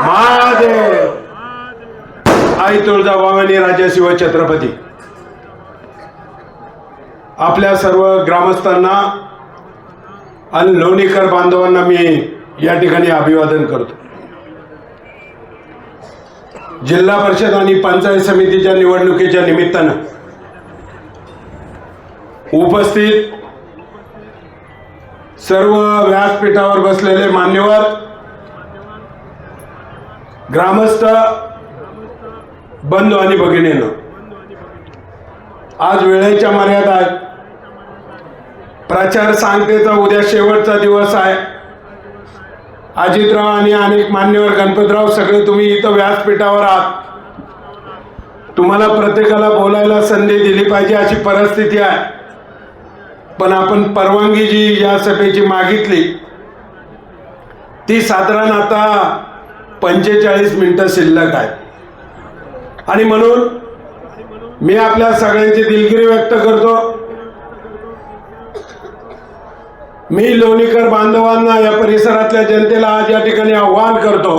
महादेव. आई तुळजाभवानी राजा शिव छत्रपती. आपल्या सर्व ग्रामस्थांना आणि लोणीकर बांधवांना मी या ठिकाणी अभिवादन करतो. जिल्हा परिषद आणि पंचायत समितीच्या निवडणुकीच्या निमित्तानं उपस्थित सर्व व्यासपीठावर बसलेले मान्यवर ग्रामस्थ बंधू आणि भगिनीनं आज वेळेच्या मर्यादा आहेत. प्रचार सांगतेचा उद्या शेवटचा दिवस आहे. अजितराव आणि अनेक मान्यवर गणपतराव सगळे तुम्ही इथं व्यासपीठावर आहात. तुम्हाला प्रत्येकाला बोलायला संधी दिली पाहिजे अशी परिस्थिती आहे. पण आपण परवानगी जी या सभेची मागितली ती साधारण आता पंचेचाळीस मिनिटं शिल्लक आहे. आणि म्हणून मी आपल्या सगळ्यांची दिलगिरी व्यक्त करतो. मी लोणीकर बांधवांना या परिसरातल्या जनतेला आज या ठिकाणी आव्हान करतो.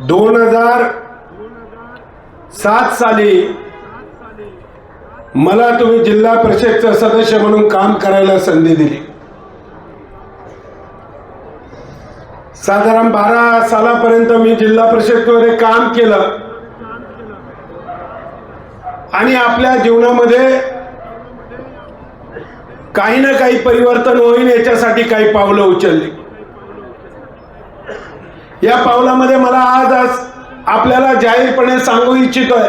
दोन हजार सात साली मला तुम्ही जिल्हा परिषदचं सदस्य म्हणून काम करायला संधी दिली. साधारण बारा सालापर्यंत मी जिल्हा परिषदमध्ये काम केलं. आणि आपल्या जीवनामध्ये काही ना काही परिवर्तन होईल याच्यासाठी काही पावलं उचलली. या पावलामध्ये मला आज आज आपल्याला जाहीरपणे सांगू इच्छितोय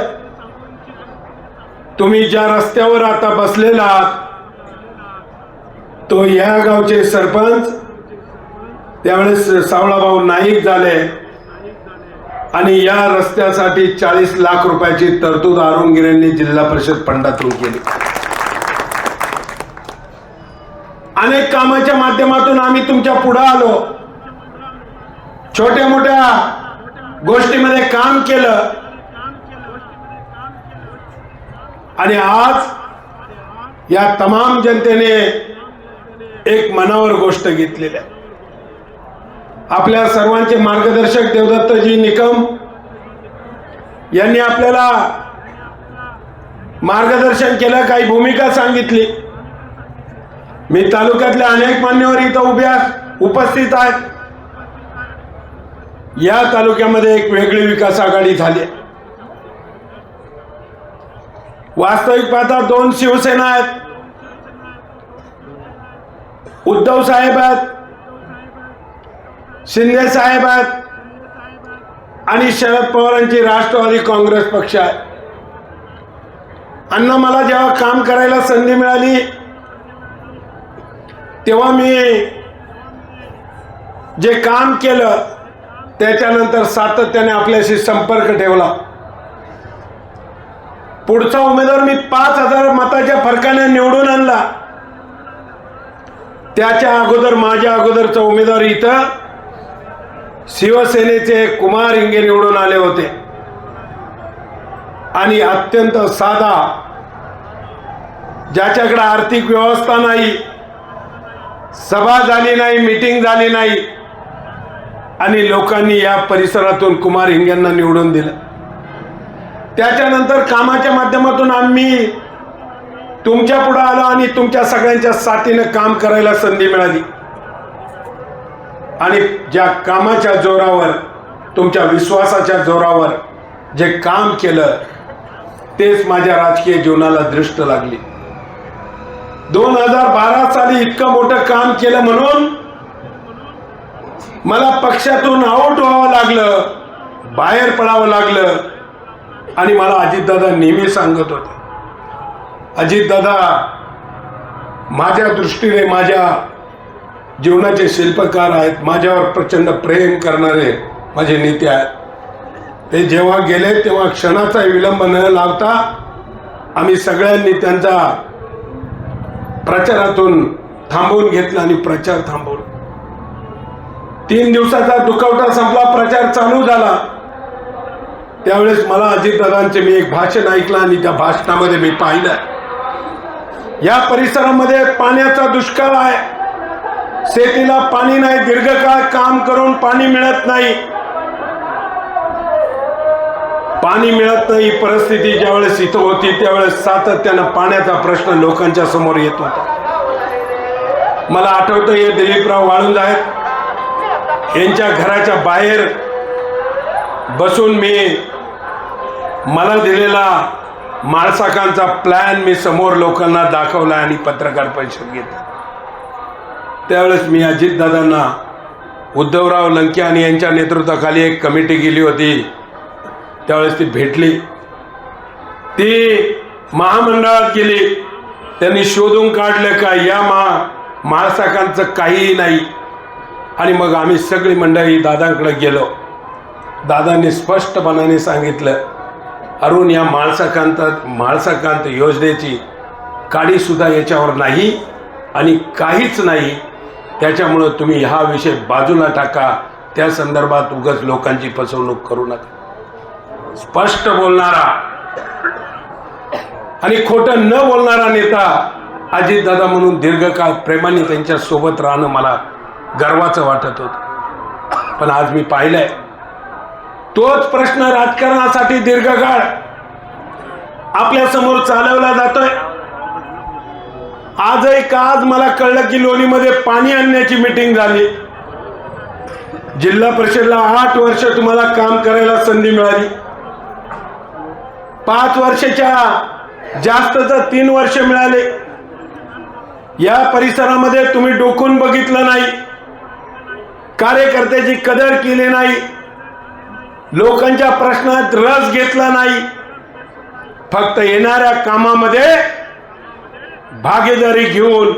तुम्ही ज्या रस्त्यावर आता बसलेला आहात तो या गावचे सरपंच त्यावेळेस सावळाभाऊ नाईक झाले. आणि या रस्त्यासाठी चाळीस लाख रुपयाची तरतूद अरुण जिल्हा परिषद फंडातून केली. अनेक कामाच्या माध्यमातून आम्ही तुमच्यापुढे आलो. छोट्या मोठ्या गोष्टीमध्ये काम केलं. आणि आज या तमाम जनतेने एक मनावर गोष्ट घेतलेली आहे. आपल्या सर्वांचे मार्गदर्शक देवदत्तजी निकम यांनी आपल्याला मार्गदर्शन केलं काही भूमिका सांगितली. मी तालुक्यातल्या अनेक मान्यवर इथं उभ्या उपस्थित आहेत. या तालुक्यामध्ये एक वेगळी विकास आघाडी झाली. वास्तविक पाहता दोन शिवसेना आहेत. उद्धव साहेब आहेत. शिंदे साहेब आहेत आणि शरद पवारांची राष्ट्रवादी काँग्रेस पक्ष आहे. अण्णा मला जेव्हा काम करायला संधी मिळाली तेव्हा मी जे काम केलं त्याच्यानंतर सातत्याने आपल्याशी संपर्क ठेवला. पुढचा उमेदवार मी पाच हजार मताच्या फरकाने निवडून आणला. त्याच्या अगोदर माझ्या अगोदरचा उमेदवार इथं शिवसेनेचे कुमार इंगे निवडून आले होते. आणि अत्यंत साधा ज्याच्याकडे आर्थिक व्यवस्था नाही सभा झाली नाही मीटिंग झाली नाही आणि लोकांनी या परिसरातून कुमार हिंग्यांना निवडून दिलं. त्याच्यानंतर कामाच्या माध्यमातून आम्ही तुमच्यापुढे आलो आणि तुमच्या सगळ्यांच्या साथीनं काम करायला संधी मिळाली. आणि ज्या कामाच्या जोरावर तुमच्या विश्वासाच्या जोरावर जे काम केलं तेच माझ्या राजकीय जीवनाला दृष्ट लागली. दोन हजार बारा साली इतकं मोठं काम केलं म्हणून मला पक्षातून आउट व्हावं लागलं बाहेर पडावं लागलं आणि मला अजितदादा नेहमी सांगत होते. अजितदादा माझ्या दृष्टीने माझ्या जीवनाचे शिल्पकार आहेत माझ्यावर प्रचंड प्रेम करणारे माझे नेते आहेत. ते जेव्हा गेले तेव्हा क्षणाचा विलंब न लावता आम्ही सगळ्यांनी त्यांचा प्रचारातून थांबवून घेतला आणि प्रचार थांबवला. तीन दिवसाचा दुखवटा संपला प्रचार चालू झाला. त्यावेळेस मला अजितदादांचे मी एक भाषण ऐकलं आणि त्या भाषणामध्ये मी पाहिलं. या परिसरामध्ये पाण्याचा दुष्काळ आहे. शेतीला पाणी नाही दीर्घकाळ काम करून पाणी मिळत नाही. पाणी मिळत नाही परिस्थिती ज्यावेळेस इथं होती त्यावेळेस सातत्यानं पाण्याचा प्रश्न लोकांच्या समोर येत होता. मला आठवतं हे दिलीपराव वाळुंज आहेत. यांच्या घराच्या बाहेर बसून मी मला दिलेला माळसाकांचा प्लॅन मी समोर लोकांना दाखवला आणि पत्रकार परिषद घेतली. त्यावेळेस मी अजितदादांना उद्धवराव लंके आणि यांच्या नेतृत्वाखाली एक कमिटी गेली होती. त्यावेळेस ती भेटली. ती महामंडळात गेली. त्यांनी शोधून काढलं का या महा महासाकांचं काहीही नाही. आणि मग आम्ही सगळी मंडळी दादांकडे गेलो. दादांनी स्पष्टपणाने सांगितलं अरुण या माळसाकांत माळसाकांत योजनेची काडीसुद्धा याच्यावर नाही आणि काहीच नाही. त्याच्यामुळं तुम्ही हा विषय बाजूला टाका. त्या संदर्भात उगाच लोकांची फसवणूक करू नका. स्पष्ट बोलणारा आणि खोटं न बोलणारा नेता अजितदादा म्हणून दीर्घकाळ प्रेमाने त्यांच्यासोबत राहणं मला गर्वाचं वाटत होतं. पण आज मी पाहिलंय. तोच प्रश्न राजकारणासाठी दीर्घकाळ आपल्यासमोर चालवला जातोय. आजही का आज मला कळलं की लोणीमध्ये पाणी आणण्याची मिटिंग झाली? जिल्हा परिषदला आठ वर्ष तुम्हाला काम करायला संधी मिळाली. पाच वर्षाच्या जास्त तर तीन वर्ष मिळाले. या परिसरामध्ये तुम्ही डोकून बघितलं नाही. कार्यकर्त्याची कदर केली नाही. लोकांच्या प्रश्नात रस घेतला नाही. फक्त येणाऱ्या कामामध्ये भागीदारी घेऊन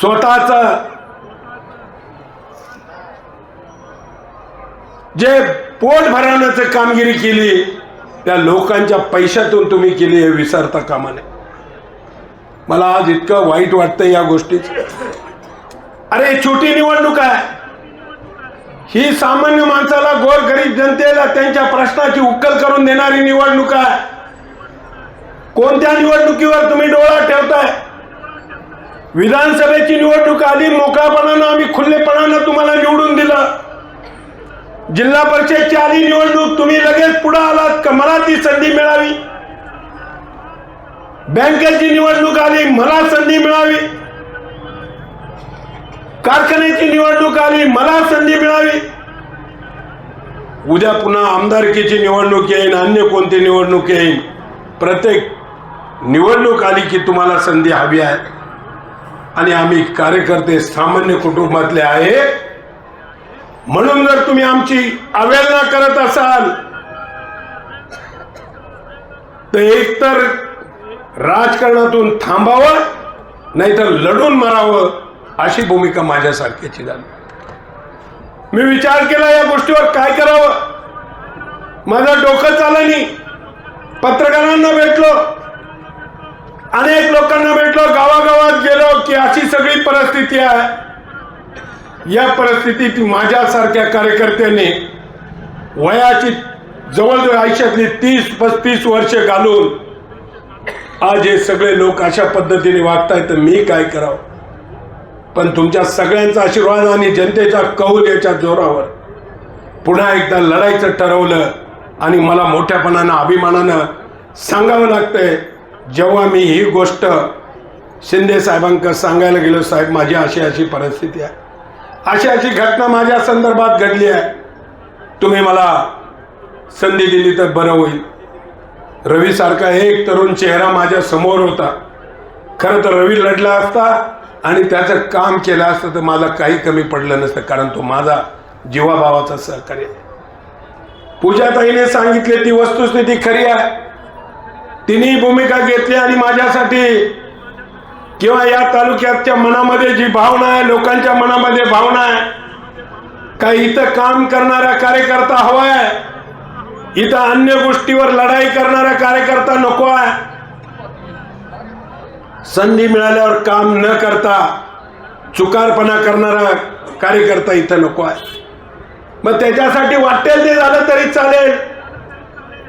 स्वतःच जे पोट भरवण्याचं कामगिरी केली त्या लोकांच्या पैशातून तुम्ही केली हे विसरता कामा नये. मला आज इतकं वाईट वाटतं या गोष्टीच अरे छोटी निवडणूक आहे. ही सामान्य माणसाला गोरगरीब जनतेला त्यांच्या प्रश्नाची उकल करून देणारी निवडणूक आहे. कोणत्या निवडणुकीवर तुम्ही डोळा ठेवताय? विधानसभेची निवडणूक आली मोकळापणानं आम्ही खुल्लेपणानं तुम्हाला निवडून दिलं. जिल्हा परिषदची आधी निवडणूक तुम्ही लगेच पुढे आलात का? मला ती संधी मिळावी. बँकेची निवडणूक आली मला संधी मिळावी. कारखान्याची निवडणूक आली मला संधी मिळावी. उद्या पुन्हा आमदारकीची निवडणूक येईल अन्य कोणती निवडणूक येईल? प्रत्येक निवडणूक आली की तुम्हाला संधी हवी आहे. आणि आम्ही कार्यकर्ते सामान्य कुटुंबातले आहे. म्हणून जर तुम्ही आमची अवहेलना करत असाल तर एकतर राजकारणातून थांबावं नाहीतर लढून मरावं अशी भूमिका माझ्यासारख्याची झाली मी विचार केला या गोष्टीवर काय करावं? माझं डोकं चाललं नाही. पत्रकारांना भेटलो. अनेक लोकांना भेटलो गावागावात गेलो की अशी सगळी परिस्थिती आहे. या परिस्थितीत माझ्यासारख्या कार्यकर्त्यांनी वयाची जवळजवळ आयुष्यातली तीस पस्तीस वर्ष घालून आज हे सगळे लोक अशा पद्धतीने वागतायत तर मी काय करावं? पण तुमच्या सगळ्यांचा आशीर्वाद आणि जनतेचा कौल याच्या जोरावर. पुन्हा एकदा लढायचं ठरवलं आणि मला मोठ्यापणानं अभिमानानं सांगावं लागतंय जेव्हा मी ही गोष्ट शिंदे साहेबांक सांगायला गेलो साहेब माझी अशी अशी परिस्थिती आहे. अशी अशी घटना माझ्या संदर्भात घडली आहे. तुम्ही मला संधी दिली तर बरं होईल. रवीसारखा एक तरुण चेहरा माझ्यासमोर होता. खरं तर रवी लढला असता आणि त्याचं काम केलं असतं तर मला काही कमी पडलं नसतं कारण तो माझा जीवाभावाचा सहकार्य आहे. पूजाताईने सांगितले ती वस्तुस्थिती खरी आहे. तिने भूमिका घेतली आणि माझ्यासाठी किंवा या तालुक्याच्या मनामध्ये जी भावना आहे लोकांच्या मनामध्ये भावना आहे काही इथं काम करणारा कार्यकर्ता हवा आहे इथं अन्य गोष्टीवर लढाई करणारा कार्यकर्ता नको आहे. संधी मिळाल्यावर काम न करता चुकारपणा करणारा कार्यकर्ता इथं नको आहे. मग त्याच्यासाठी वाटेल ते झालं तरी चालेल.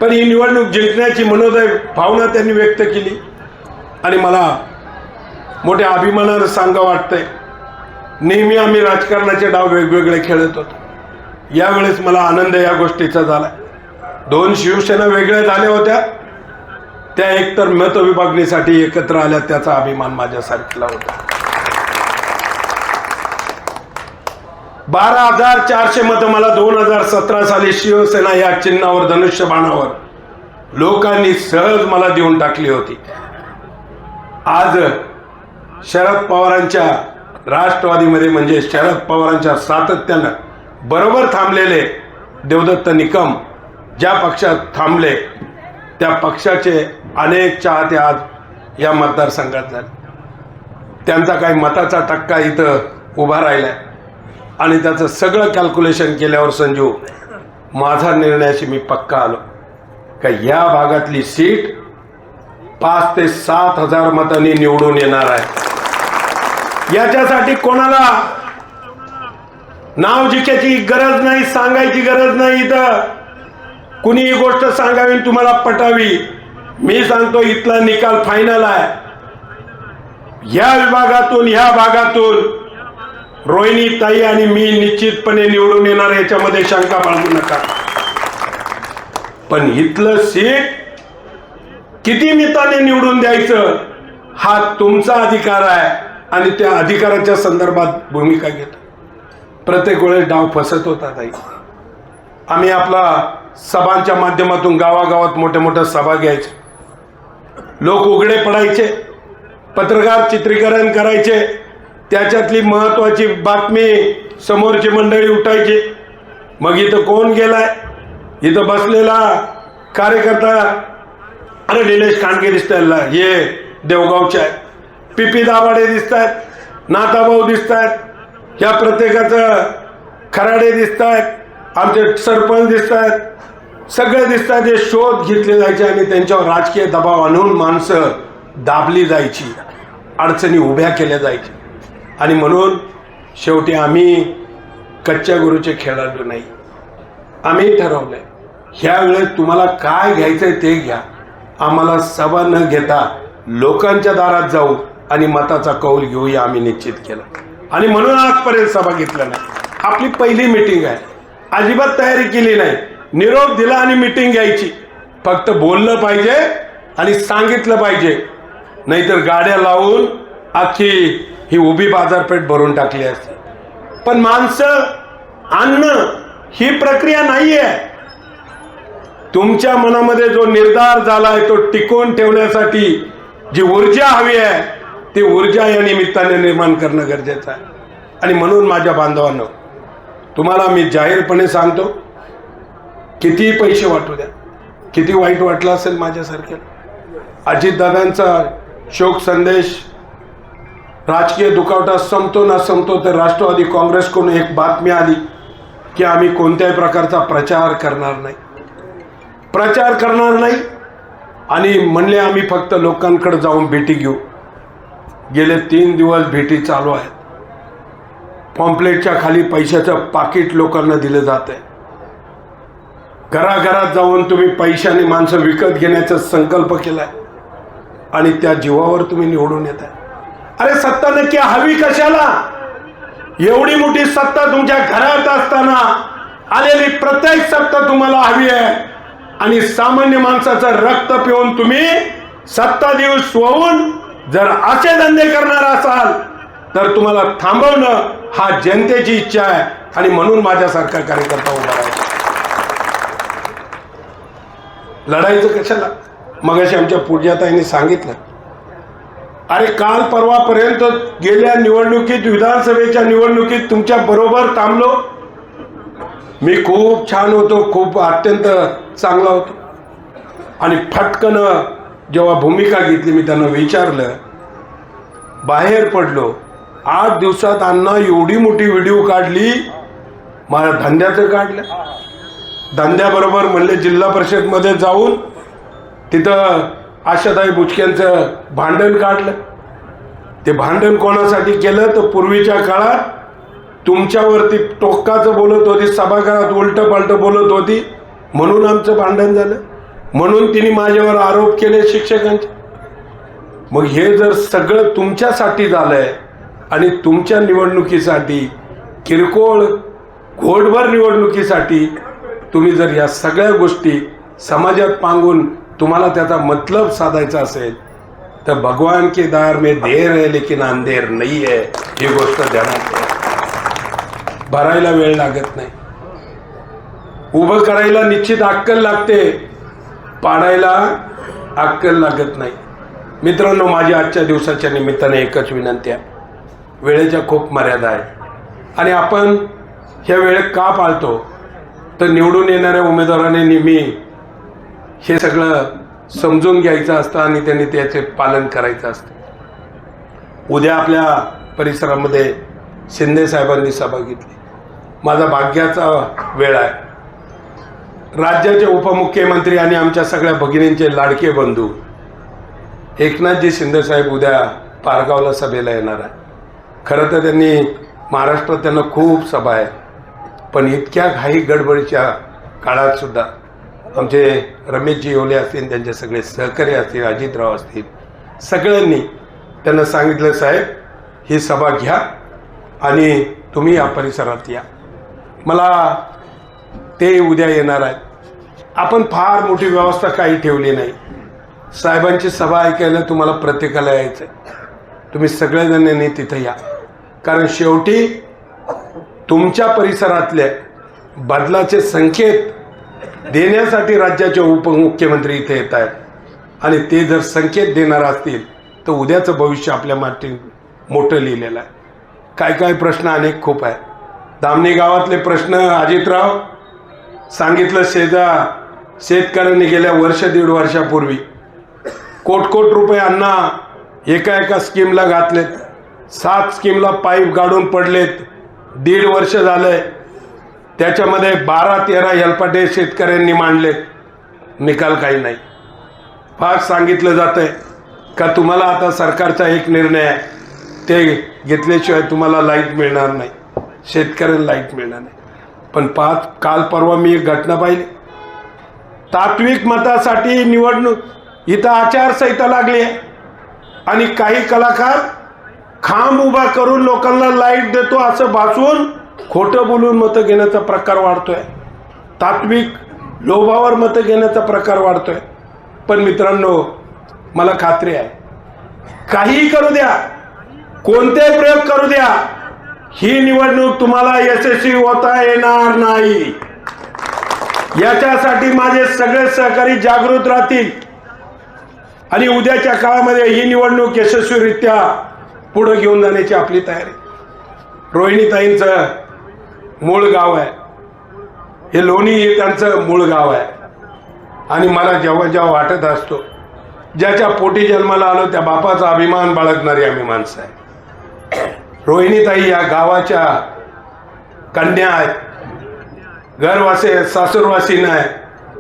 पण ही निवडणूक जिंकण्याची मनोदय भावना त्यांनी व्यक्त केली. आणि मला मोठ्या अभिमानानं सांगा वाटतंय नेहमी आम्ही राजकारणाचे डाव वेगवेगळे खेळत होतो. यावेळेस मला आनंद या गोष्टीचा झाला दोन शिवसेना वेगळ्या झाल्या होत्या त्या एकतर मतविभागणीसाठी एकत्र आल्या त्याचा अभिमान माझ्यासारखीला होता. बारा हजार चारशे मत मला दोन हजार सतरा साली शिवसेना या चिन्हावर धनुष्यबाणावर. लोकांनी सहज मला देऊन टाकली होती. आज शरद पवारांच्या राष्ट्रवादीमध्ये म्हणजे शरद पवारांच्या सातत्यानं बरोबर थांबलेले देवदत्त निकम ज्या पक्षात थांबले त्या पक्षाचे अनेक चाहते आज या मतदारसंघात झाले. त्यांचा काही मताचा टक्का इथं उभा राहिलाय. आणि त्याचं सगळं कॅल्क्युलेशन केल्यावर संजू माझा निर्णयाशी मी पक्का आलो. का या भागातली सीट पाच ते सात हजार मतांनी निवडून येणार आहे. याच्यासाठी कोणाला नाव जिक्याची गरज नाही सांगायची गरज नाही इथं. कुणी ही गोष्ट सांगावी तुम्हाला पटावी. मी सांगतो इथला निकाल फायनल आहे. या विभागातून ह्या भागातून रोहिणी ताई आणि मी निश्चितपणे निवडून येणार याच्यामध्ये शंका बाळगू नका. पण इथलं सीट किती मिताने निवडून द्यायचं हा तुमचा अधिकार आहे. आणि त्या अधिकाराच्या संदर्भात भूमिका घेतो. प्रत्येक वेळेस डाव फसत होता ताई. आम्ही आपला सभांच्या माध्यमातून गावागावात मोठ्या मोठ्या सभा घ्यायचे. लोक उघडे पडायचे. पत्रकार चित्रीकरण करायचे. त्याच्यातली महत्वाची बातमी समोरची मंडळी उठायची. मग इथं कोण गेलाय? इथं बसलेला कार्यकर्ता अरे निलेश कांडगे दिसतायला हे देवगावचे आहे पिपी दाभाडे दिसत आहेत नाताभाऊ दिसत आहेत या प्रत्येकाचं खराडे दिसत आहेत आमचे सरपंच दिसत आहेत सगळे दिसत आहेत हे शोध घेतले जायचे आणि त्यांच्यावर राजकीय दबाव आणून माणसं दाबली जायची. अडचणी उभ्या केल्या जायच्या. आणि म्हणून शेवटी आम्ही कच्च्या गुरुचे खेळाडू नाही. आम्ही ठरवलंय ह्या वेळेस तुम्हाला काय घ्यायचंय ते घ्या. आम्हाला सभा न घेता लोकांच्या दारात जाऊ आणि मताचा कौल घेऊया आम्ही निश्चित केलं. आणि म्हणून आजपर्यंत सभा घेतल्या नाही. आपली पहिली मिटिंग आहे. अजिबात तयारी केली नाही. निरोप दिला आणि मिटिंग घ्यायची. फक्त बोललं पाहिजे आणि सांगितलं पाहिजे. नाहीतर गाड्या लावून अख्खी ही उभी बाजारपेठ भरून टाकली असते. पण माणसं आणणं ही प्रक्रिया नाहीये. तुमच्या मनामध्ये जो निर्धार झालाय तो टिकवून ठेवण्यासाठी जी ऊर्जा हवी आहे ती ऊर्जा या निमित्ताने निर्माण करणं गरजेचं आहे. आणि म्हणून माझ्या बांधवांनो तुम्हाला मी जाहीरपणे सांगतो किती पैसे वाटू द्या. किती वाईट वाटलं असेल माझ्यासारख्या अजितदादांचा शोक संदेश राजकीय दुखावटा संपतो ना संपतो तर राष्ट्रवादी काँग्रेसकडून एक बातमी आली की आम्ही कोणत्याही प्रकारचा प्रचार करणार नाही. प्रचार करणार नाही आणि म्हणले आम्ही फक्त लोकांकडे जाऊन भेटी घेऊ. गेले तीन दिवस भेटी चालू आहेत. पॉम्पलेटच्या खाली पैशाचं पाकिट लोकांना दिलं जात आहे घराघरात जाऊन तुम्ही पैशाने माणसं विकत घेण्याचा संकल्प केलाय आणि त्या जीवावर तुम्ही निवडून येत आहे अरे सत्ता नक्की हवी कशाला? एवढी मोठी सत्ता तुमच्या घरात असताना आलेली प्रत्येक सत्ता तुम्हाला हवी आहे. आणि सामान्य माणसाचं रक्त पिऊन तुम्ही सत्ता दिवस सोवून जर असे धंदे करणार असाल तर तुम्हाला थांबवणं हा जनतेची इच्छा आहे. आणि म्हणून माझ्यासारखा कार्यकर्ता उभा आहे लढायचं कशाला? मगाशी आमच्या पूजाताईने सांगितलं अरे काल परवापर्यंत गेल्या निवडणुकीत विधानसभेच्या निवडणुकीत तुमच्या बरोबर थांबलो. मी खूप छान होतो खूप अत्यंत चांगला होतो. आणि फटकन जेव्हा भूमिका घेतली मी त्यांना विचारलं. बाहेर पडलो. आठ दिवसात अण्णा एवढी मोठी व्हिडिओ काढली मला धंद्याचं काढलं. धंद्याबरोबर म्हणले जिल्हा परिषदमध्ये जाऊन तिथं आशाताई बुचक्यांचं भांडण काढलं. ते भांडण कोणासाठी केलं? तर पूर्वीच्या काळात तुमच्यावरती टोकाचं बोलत होती सभागृहात उलट पालट बोलत होती. म्हणून आमचं भांडण झालं. म्हणून तिने माझ्यावर आरोप केले शिक्षकांचे. मग हे जर सगळं तुमच्यासाठी झालंय आणि तुमच्या निवडणुकीसाठी किरकोळ घोटभर निवडणुकीसाठी तुम्ही जर या सगळ्या गोष्टी समाजात पांगून तुम्हाला त्याचा मतलब साधायचा असेल तर भगवान के दार में देर है लेकिन अंधेर नाही आहे ही गोष्ट ध्यानात ठेवा. भरायला वेळ लागत नाही. उभं करायला निश्चित अक्कल लागते पाडायला अक्कल लागत नाही. मित्रांनो माझ्या आजच्या दिवसाच्या निमित्ताने एकच विनंती आहे. वेळेच्या खूप मर्यादा आहे. आणि आपण ह्या वेळेत का पाळतो? तर निवडून येणाऱ्या उमेदवाराने नेहमी हे सगळं समजून घ्यायचं असतं आणि त्यांनी त्याचे पालन करायचं असतं. उद्या आपल्या परिसरामध्ये शिंदे साहेबांनी सभा घेतली. माझा भाग्याचा वेळ आहे. राज्याचे उपमुख्यमंत्री आणि आमच्या सगळ्या भगिनींचे लाडके बंधू एकनाथजी शिंदेसाहेब उद्या पारगावला सभेला येणार आहे खरं तर त्यांनी महाराष्ट्रात त्यांना खूप सभा आहे पण इतक्या घाई गडबडीच्या काळात सुद्धा आमचे रमेशजी ओले असतील त्यांचे सगळे सहकारी असतील अजितराव असतील सगळ्यांनी त्यांना सांगितलं साहेब ही सभा घ्या आणि तुम्ही या परिसरात या. मला ते उद्या येणार आहेत. आपण फार मोठी व्यवस्था काही ठेवली नाही. साहेबांची सभा ऐकायला तुम्हाला प्रत्येकाला यायचं तुम्ही सगळेजणांनी तिथं या. कारण शेवटी तुमच्या परिसरातले बदलाचे संकेत देण्यासाठी राज्याचे उपमुख्यमंत्री इथे येत आहेत. आणि ते जर संकेत देणार असतील तर उद्याचं भविष्य आपल्या माटी मोठं लिहिलेलं आहे. काय काय प्रश्न अनेक खूप आहे दामणी गावातले प्रश्न अजितराव सांगितलं शेजा शेतकऱ्यांनी गेल्या वर्ष दीड वर्षापूर्वी कोट कोट रुपये अण्णा एका एका स्कीमला घातलेत. सात स्कीमला पाईप गाडून पडलेत. दीड वर्ष झालंय. त्याच्यामध्ये बारा तेरा हेलपाटे शेतकऱ्यांनी मांडलेत निकाल काही नाही. फार सांगितलं जातंय का तुम्हाला आता सरकारचा एक निर्णय आहे. ते घेतल्याशिवाय तुम्हाला लाइट मिळणार नाही. शेतकऱ्यांना लाइट मिळणार नाही. पण पाच काल परवा मी एक घटना पाहिली. तात्विक मतासाठी निवडणूक इथं आचारसंहिता लागली आहे. आणि काही कलाकार खांब उभा करून लोकांना लाइट देतो असं भासवून खोटं बोलून मतं घेण्याचा प्रकार वाढतोय. तात्विक लोभावर मतं घेण्याचा प्रकार वाढतोय. पण मित्रांनो मला खात्री आहे. काहीही करू द्या. कोणतेही प्रयोग करू द्या. ही निवडणूक तुम्हाला यशस्वी होता येणार नाही. याच्यासाठी माझे सगळे सहकारी जागृत राहतील. आणि उद्याच्या काळामध्ये ही निवडणूक यशस्वीरित्या पुढे घेऊन जाण्याची आपली तयारी. रोहिणीताईंचं मूळ गाव आहे. हे लोणी हे त्यांचं मूळ गाव आहे. आणि मला जेव्हा जेव्हा वाटत असतो ज्याच्या पोटी जन्माला आलो त्या बापाचा अभिमान बाळगणारी आम्ही माणसं आहे. रोहिणीताई या गावाच्या कन्या आहेत. घरवासी आहेत सासूरवासी नाही.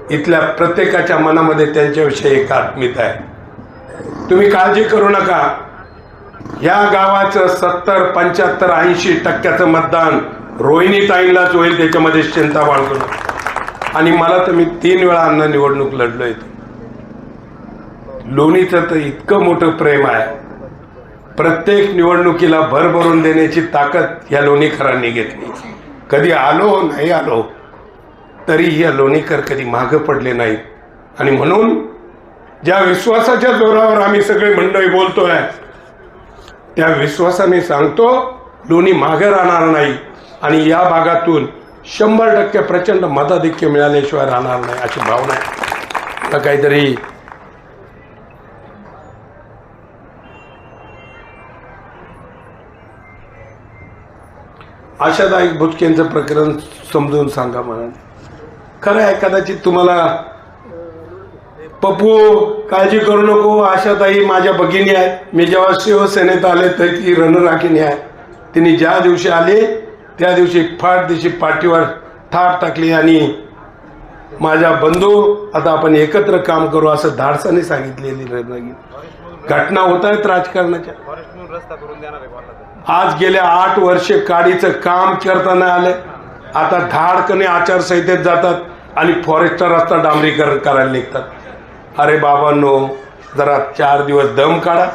इथल्या प्रत्येकाच्या मनामध्ये त्यांच्याविषयी एक आत्मीयता आहे. तुम्ही काळजी करू नका. या गावाचं सत्तर पंच्याहत्तर ऐंशी टक्क्याचं मतदान रोहिणी रोहिणीताईंलाच होईल त्याच्यामध्ये चिंता बाळगू नका. आणि मला तर मी तीन वेळा अन्न निवडणूक लढलो लोणीचं तर इतकं मोठं प्रेम आहे. प्रत्येक निवडणुकीला भर भरून देण्याची ताकद या लोणीकरांनी घेतली. कधी आलो नाही आलो तरी या लोणीकर कधी मागं पडले नाहीत. आणि म्हणून ज्या विश्वासाच्या जोरावर आम्ही सगळे मंडळी बोलतोय त्या विश्वासाने सांगतो लोणी मागे राहणार नाही. आणि या भागातून शंभर टक्के प्रचंड मताधिक्य मिळाल्याशिवाय राहणार नाही अशी भावना आहे. काहीतरी आशादायक भुचकेंचं प्रकरण समजून सांगा मला खरं आहे कदाचित तुम्हाला पप्पू काळजी करू नको आशाताई माझ्या भगिनी आहेत. मी जेव्हा शिवसेनेत आले तर ती रणराखिणी आहे. तिने ज्या दिवशी आले त्या दिवशी फाट दिवशी पाठीवर थाप टाकली आणि माझ्या बंधू आता आपण एकत्र काम करू असं धाडसाने सांगितलेली रत्नागिरी घटना होत आहेत राजकारणाच्या. आज गेल्या आठ वर्षे काडीचं काम करताना आलं. आता धाडकने आचारसंहितेत जातात आणि फॉरेस्टचा रस्ता डांबरीकरण करायला निघतात. अरे बाबांनो जरा चार दिवस दम काढा.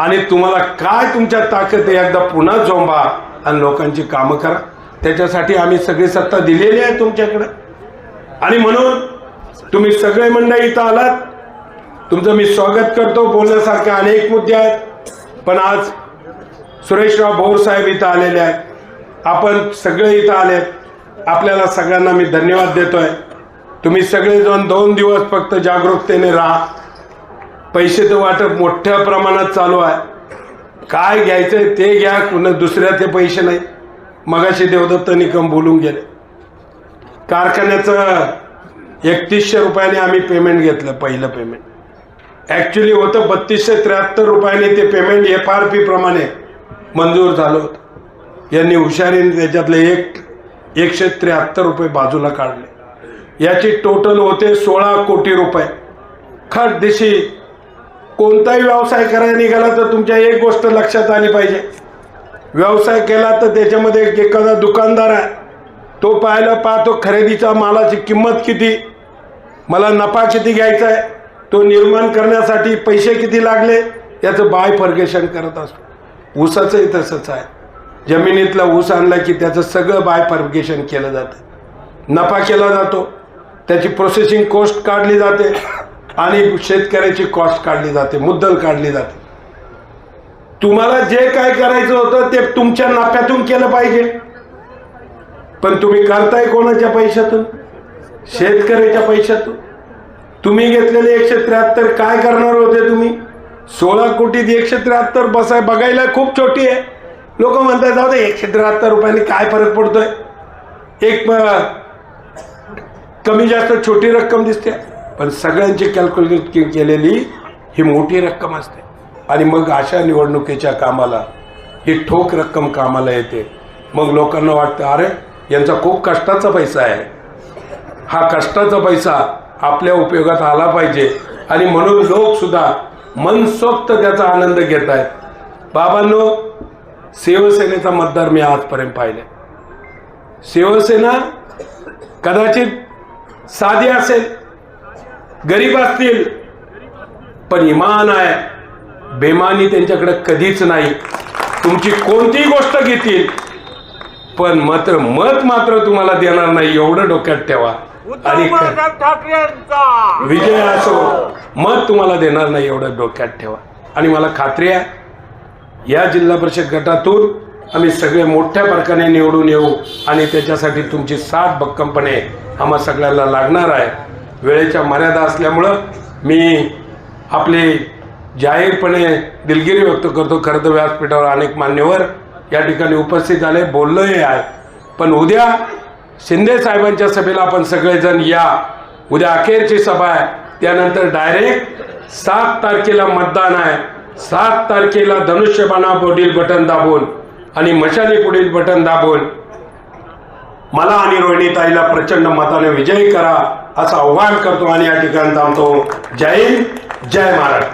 आणि तुम्हाला काय तुमच्या ताकद आहे? एकदा पुन्हा झोंबा. आणि लोकांची कामं करा. त्याच्यासाठी आम्ही सगळी सत्ता दिलेली आहे तुमच्याकडे. आणि म्हणून तुम्ही सगळे मंडळी इथं आलात. तुमचं मी स्वागत करतो. बोलण्यासारखे अनेक मुद्दे आहेत. पण आज सुरेशराव भोर साहेब इथं आलेले आहेत. आपण सगळे इथं आले. आपल्याला सगळ्यांना मी धन्यवाद देतोय. तुम्ही सगळेजण दोन दिवस फक्त जागरूकतेने राहा. पैसे तर वाटप मोठ्या प्रमाणात चालू आहे. काय घ्यायचंय ते घ्या कुणा दुसऱ्याचे पैसे नाही. मगाशी देवदत्त निकम बोलून गेले. कारखान्याचं एकतीसशे रुपयाने आम्ही पेमेंट घेतलं पहिलं पेमेंट ॲक्च्युली होतं बत्तीसशे त्र्याहत्तर रुपयाने ते पेमेंट एफ आर पी प्रमाणे मंजूर झालं होतं. यांनी हुशारीने त्याच्यातले एक एकशे त्र्याहत्तर रुपये बाजूला काढले. याची टोटल होते सोळा कोटी रुपये. खट दिशी कोणताही व्यवसाय करायला निघाला तर तुमच्या एक गोष्ट लक्षात आली पाहिजे. व्यवसाय केला तर त्याच्यामध्ये एखादा दुकानदार आहे. तो पाहायला पाहतो खरेदीच्या मालाची किंमत किती मला नफा किती घ्यायचा आहे तो निर्माण करण्यासाठी पैसे किती लागले याचं बाय फर्गेशन करत असतो. ऊसाचंही तसंच आहे. जमिनीतला ऊस आणला की त्याचं सगळं बाय फर्गेशन केलं जातं. नफा केला जातो त्याची प्रोसेसिंग कॉस्ट काढली जाते. आणि शेतकऱ्याची कॉस्ट काढली जाते मुद्दल काढली जाते. तुम्हाला जे काय करायचं होतं ते तुमच्या नफ्यातून केलं पाहिजे. पण तुम्ही करताय कोणाच्या पैशातून? शेतकऱ्याच्या पैशातून. तुम्ही घेतलेले एकशे त्र्याहत्तर काय करणार होते तुम्ही? सोळा कोटीत एकशे त्र्याहत्तर बसाय बघायला खूप छोटी आहे. लोक म्हणतात जाऊ दे एकशे त्र्याहत्तर रुपयांनी काय फरक पडतोय? एक कमी जास्त छोटी रक्कम दिसते. पण सगळ्यांची कॅल्क्युलेट केलेली ही मोठी रक्कम असते. आणि मग अशा निवडणुकीच्या कामाला ही ठोक रक्कम कामाला येते. मग लोकांना वाटतं अरे यांचा खूप कष्टाचा पैसा आहे. हा कष्टाचा पैसा आपल्या उपयोगात आला पाहिजे. आणि म्हणून लोक सुद्धा मनसोक्त त्याचा आनंद घेत आहेत. बाबांनो शिवसेनेचा मतदार मी आजपर्यंत पाहिले. शिवसेना कदाचित साधी असेल गरीब असतील पण इमान आहे. बेमानी त्यांच्याकडे कधीच नाही. तुमची कोणतीही गोष्ट घेतील पण मात्र मत मात्र तुम्हाला देणार नाही. एवढं डोक्यात ठेवा. आणि विजय असो मत तुम्हाला देणार नाही एवढं डोक्यात ठेवा. आणि मला खात्री आहे या जिल्हा परिषद गटातून आम्ही सगळे मोठ्या फरकाने निवडून येऊ आणि त्याच्यासाठी तुमची साथ भक्कमपणे आम्हा सगळ्यांना लागणार आहे. वेळेच्या मर्यादा असल्यामुळं मी आपली जाहीरपणे दिलगिरी व्यक्त करतो. खरं तर व्यासपीठावर अनेक मान्यवर या ठिकाणी उपस्थित झाले बोललोही आहे. पण उद्या शिंदे साहेबांच्या सभेला आपण सगळेजण या. उद्या अखेरची सभा आहे. त्यानंतर डायरेक्ट सात तारखेला मतदान आहे. सात तारखेला धनुष्यबाणा पुढील बटन दाबून आणि मशाली पुढील बटन दाबून मला आणि रोहिणीताईला प्रचंड मताने विजयी करा असं आव्हान करतो आणि या ठिकाणी थांबतो. जय हिंद जय महाराष्ट्र.